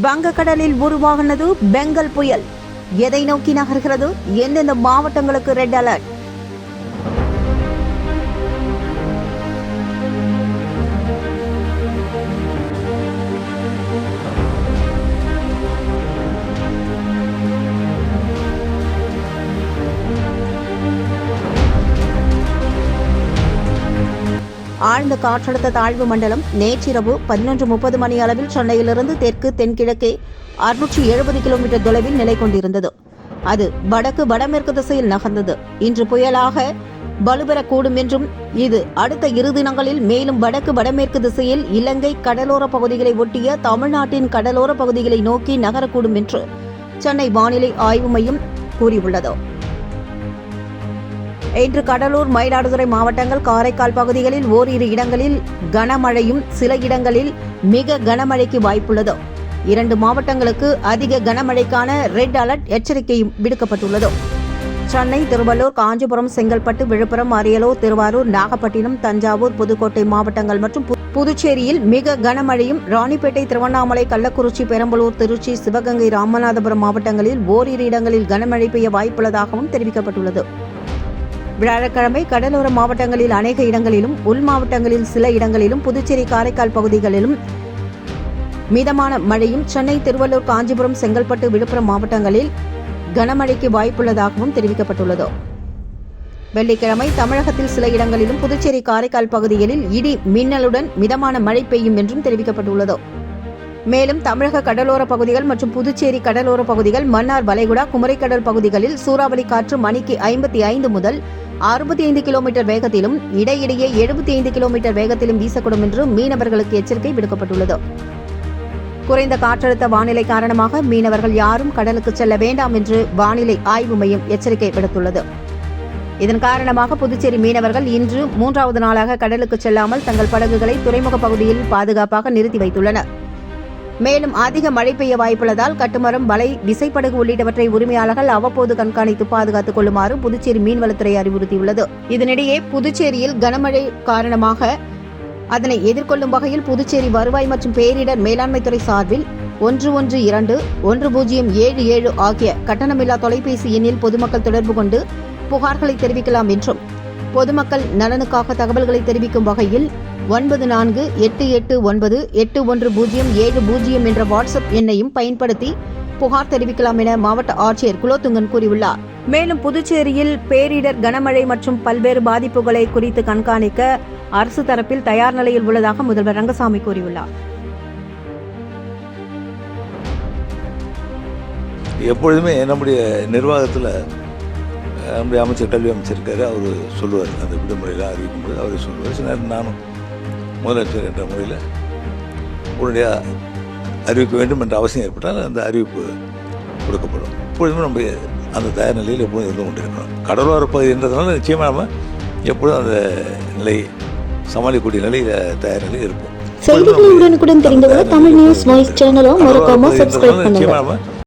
வங்கக்கடலில் உருவாகினது பெங்கல் புயல். எதை நோக்கி நகர்கிறது? எந்தெந்த மாவட்டங்களுக்கு ரெட் அலர்ட்? ஆழ்ந்த காற்றழுத்த தாழ்வு மண்டலம் நேற்றிரவு பதினொன்று முப்பது மணி அளவில் சென்னையிலிருந்து தெற்கு தென்கிழக்கே அறுநூற்றி எழுபது கிலோமீட்டர் தொலைவில் நிலை கொண்டிருந்தது. அது வடக்கு வடமேற்கு திசையில் நகர்ந்தது. இன்று புயலாக வலுப்பெறக்கூடும் என்றும் இது அடுத்த இரு தினங்களில் மேலும் வடக்கு வடமேற்கு திசையில் இலங்கை கடலோர பகுதிகளை ஒட்டிய தமிழ்நாட்டின் கடலோர பகுதிகளை நோக்கி நகரக்கூடும் என்று சென்னை வானிலை ஆய்வு மையம் கூறியுள்ளது. இன்று கடலூர் மயிலாடுதுறை மாவட்டங்கள் காரைக்கால் பகுதிகளில் ஓரிரு இடங்களில் கனமழையும் சில இடங்களில் மிக கனமழைக்கு வாய்ப்புள்ளது. இரண்டு மாவட்டங்களுக்கு அதிக கனமழைக்கான ரெட் அலர்ட் எச்சரிக்கையும் விடுக்கப்பட்டுள்ளது. சென்னை திருவள்ளூர் காஞ்சிபுரம் செங்கல்பட்டு விழுப்புரம் அரியலூர் திருவாரூர் நாகப்பட்டினம் தஞ்சாவூர் புதுக்கோட்டை மாவட்டங்கள் மற்றும் பு- புதுச்சேரியில் மிக கனமழையும் ராணிப்பேட்டை திருவண்ணாமலை கள்ளக்குறிச்சி பெரம்பலூர் திருச்சி சிவகங்கை ராமநாதபுரம் மாவட்டங்களில் ஓரிரு இடங்களில் கனமழை பெய்ய வாய்ப்புள்ளதாகவும் தெரிவிக்கப்பட்டுள்ளது. வியாழக்கிழமை கடலோர மாவட்டங்களில் அநேக இடங்களிலும் உள் மாவட்டங்களில் சில இடங்களிலும் புதுச்சேரி காரைக்கால் பகுதிகளிலும் மிதமான மழையும் சென்னை திருவள்ளூர் காஞ்சிபுரம் செங்கல்பட்டு விழுப்புரம் மாவட்டங்களில் கனமழைக்கு வாய்ப்புள்ளதாகவும் தெரிவிக்கப்பட்டுள்ளது. வெள்ளிக்கிழமை தமிழகத்தில் சில இடங்களிலும் புதுச்சேரி காரைக்கால் பகுதிகளில் இடி மின்னலுடன் மிதமான மழை பெய்யும் என்றும் தெரிவிக்கப்பட்டுள்ளது. மேலும் தமிழக கடலோர பகுதிகள் மற்றும் புதுச்சேரி கடலோர பகுதிகள் மன்னார் வளைகுடா குமரிக்கடல் பகுதிகளில் சூறாவளி காற்று மணிக்கு ஐம்பத்தி ஐந்து முதல் அறுபத்தி ஐந்து கிலோமீட்டர் வேகத்திலும் இடையிடையே எழுபத்தி ஐந்து கிலோமீட்டர் வேகத்திலும் வீசக்கூடும் என்று மீனவர்களுக்கு எச்சரிக்கை விடுக்கப்பட்டுள்ளது. குறைந்த காற்றழுத்த வானிலை காரணமாக மீனவர்கள் யாரும் கடலுக்கு செல்ல வேண்டாம் என்று வானிலை ஆய்வு மையம் எச்சரிக்கை விடுத்துள்ளது. இதன் காரணமாக புதுச்சேரி மீனவர்கள் இன்று மூன்றாவது நாளாக கடலுக்கு செல்லாமல் தங்கள் படகுகளை துறைமுக பகுதியில் பாதுகாப்பாக நிறுத்தி வைத்துள்ளனர். மேலும் அதிக மழை பெய்ய வாய்ப்புள்ளதால் கட்டுமரம் வலை விசைப்படகு உள்ளிட்டவற்றை உரிமையாளர்கள் அவ்வப்போது கண்காணித்து பாதுகாத்துக் கொள்ளுமாறு புதுச்சேரி மீன்வளத்துறை அறிவுறுத்தியுள்ளது. இதனிடையே புதுச்சேரியில் கனமழை காரணமாக அதனை எதிர்கொள்ளும் வகையில் புதுச்சேரி வருவாய் மற்றும் பேரிடர் மேலாண்மைத்துறை சார்பில் ஒன்று ஒன்று இரண்டு ஒன்று பூஜ்ஜியம் ஏழு ஏழு ஆகிய கட்டணமில்லா தொலைபேசி எண்ணில் பொதுமக்கள் தொடர்பு கொண்டு புகார்களை தெரிவிக்கலாம் என்றும் பொதுமக்கள் நலனுக்காக தகவல்களை தெரிவிக்கும் வகையில் ஒன்பது நான்கு எட்டு எட்டு ஒன்பது எட்டு ஒன்று பூஜ்ஜியம் ஏழு பூஜ்ஜியம் என்ற வாட்ஸ்அப் எண்ணையும் பயன்படுத்தி புகார் தெரிவிக்கலாம் என மாவட்ட ஆட்சியர் குலோத்துங்கன் கூறியுள்ளார். மேலும் புதுச்சேரியில் பேரிடர் கனமழை மற்றும் பல்வேறு பாதிப்புகளை குறித்து கண்காணிக்க அரசு தரப்பில் தயார் நிலையில் உள்ளதாக முதல்வர் ரங்கசாமி கூறியுள்ளார். எப்பொழுதுமே நம்முடைய நிர்வாகத்தில் நம்முடைய அமைச்சர் கல்வி அமைச்சர் இருக்காரு அவர் சொல்லுவார். அந்த விடுமுறையில் அறிவிக்கும்போது அவர் சொல்லுவார். சில நேரம் நானும் முதலமைச்சர் என்ற முறையில் உடனடியாக அறிவிக்க வேண்டும் என்ற அவசியம் ஏற்பட்டால் அந்த அறிவிப்பு கொடுக்கப்படும். எப்பொழுதுமே நம்ம அந்த தயார் நிலையில் எப்பொழுதும் இருந்து கொண்டிருக்கணும் கடலோர பகுதின்றதுனால நிச்சயமாக நம்ம எப்பொழுதும் அந்த நிலை சமாளிக்கக்கூடிய நிலையில் தயார் நிலையில் இருப்போம். செய்திகளை உடனுக்குடன் தெரிந்து கொள்ள தமிழ் நியூஸ் வாய்ஸ் சேனலை மறக்காம சப்ஸ்கிரைப் பண்ணுங்க.